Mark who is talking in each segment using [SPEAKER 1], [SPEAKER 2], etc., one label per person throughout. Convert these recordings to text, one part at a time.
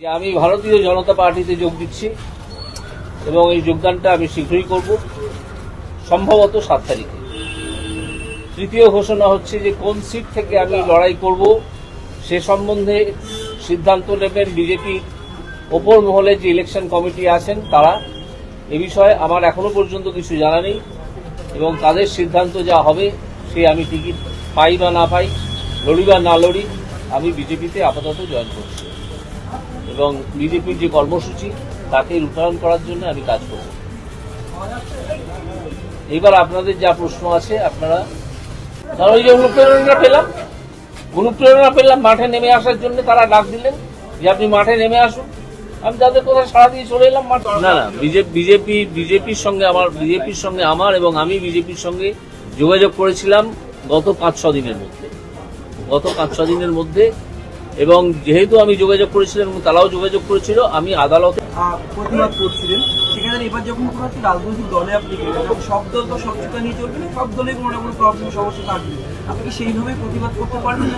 [SPEAKER 1] যে আমি ভারতীয় জনতা পার্টিতে যোগ দিচ্ছি এবং এই যোগদানটা আমি শীঘ্রই করব, সম্ভবত সাত তারিখে। তৃতীয় ঘোষণা হচ্ছে যে কোন সিট থেকে আমি লড়াই করব, সে সম্বন্ধে সিদ্ধান্ত নেবেন বিজেপির ওপর মহলে যে ইলেকশন কমিটি আছেন তারা। এ বিষয়ে আমার এখনও পর্যন্ত কিছু জানা নেই এবং তাদের সিদ্ধান্ত যা হবে সে আমি টিকিট পাই বা না পাই, লড়ি বা না লড়ি আমি বিজেপিতে আপাতত জয়েন করছি। এবং বিজেপির যে কর্মসূচি, তাকে রূপায়ণ করার জন্য আমি কাজ করব। এবার আপনাদের যা প্রশ্ন আছে, আপনারা ধরো ওই যে অনুপ্রেরণা পেলাম। অনুপ্রেরণা পেলাম, মাঠে নেমে আসার জন্য তারা ডাক দিলেন যে আপনি মাঠে নেমে আসুন। আমি তাদের কোথায় সারা দিয়ে চলে এলাম না না, বিজেপি বিজেপির সঙ্গে আমার, বিজেপির সঙ্গে আমার এবং আমি বিজেপির সঙ্গে যোগাযোগ করেছিলাম গত পাঁচ ছ দিনের মধ্যে। গত পাঁচ ছ দিনের মধ্যে এবং যেহেতু আমি যোগাযোগ করেছিলাম এবং তারাও যোগাযোগ করেছিল আমি আদালতে
[SPEAKER 2] প্রতিবাদ করছিলেন। সেখানে এবার যখন কোনো একটা রাজনৈতিক দলে আপনি সব দল তো নিয়ে চলবে না সব দলে কোনো না কোনো প্রবলেম সমস্যা থাকবে। আপনি কি সেইভাবে প্রতিবাদ করতে পারবেন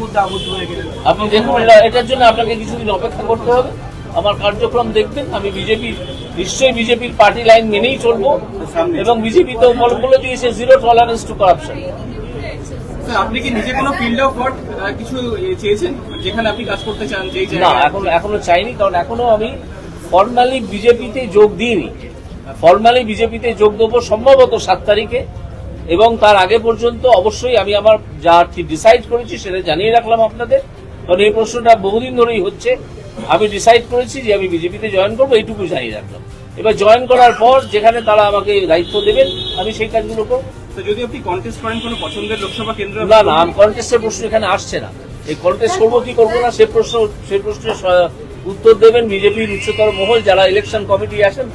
[SPEAKER 2] মধ্যে আবদ্ধ হয়ে গেলেন?
[SPEAKER 1] আপনি দেখুন এটা- এটার জন্য আপনাকে কিছুদিন অপেক্ষা করতে হবে। আমার কার্যক্রম দেখবেন আমি বিজেপির নিশ্চয়ই বিজেপির পার্টি লাইন মেনেই চলবো। এবং বিজেপি তো বল- দিয়েছে জিরো টলারেন্স টু করাপশন
[SPEAKER 3] আপনি কি নিজে কোনো ফিল্ড অফ ওয়ার্ক কিছু চেয়েছেন? যেখানে আপনি কাজ করতে চান যেই
[SPEAKER 1] না এখন এখনও চাইনি কারণ এখনও আমি ফর্মালি বিজেপিতে যোগ দিইনি। ফর্মালি বিজেপিতে যোগ দেবো সম্ভবত সাত তারিখে এবং তার আগে পর্যন্ত অবশ্যই আমি আমার যা ডিসাইড করেছি সেটা জানিয়ে রাখলাম আপনাদের। কারণ এই প্রশ্নটা বহুদিন ধরেই হচ্ছে। আমি ডিসাইড করেছি যে আমি বিজেপিতে জয়েন করব এইটুকু জানিয়ে রাখলাম। এবার জয়েন করার পর যেখানে তারা আমাকে দায়িত্ব দেবেন আমি সেই কাজগুলো করব।
[SPEAKER 3] তো যদি আপনি কন্টেস্ট করেন কোনো পছন্দের লোকসভা কেন্দ্র
[SPEAKER 1] না না কন্টেস্টের প্রশ্ন এখানে আসছে না। এই কন্টেস্ট করব কি করব না সে প্রশ্ন সে প্রশ্নের উত্তর দেবেন বিজেপির উচ্চতর মহল যারা ইলেকশন কমিটি আসেন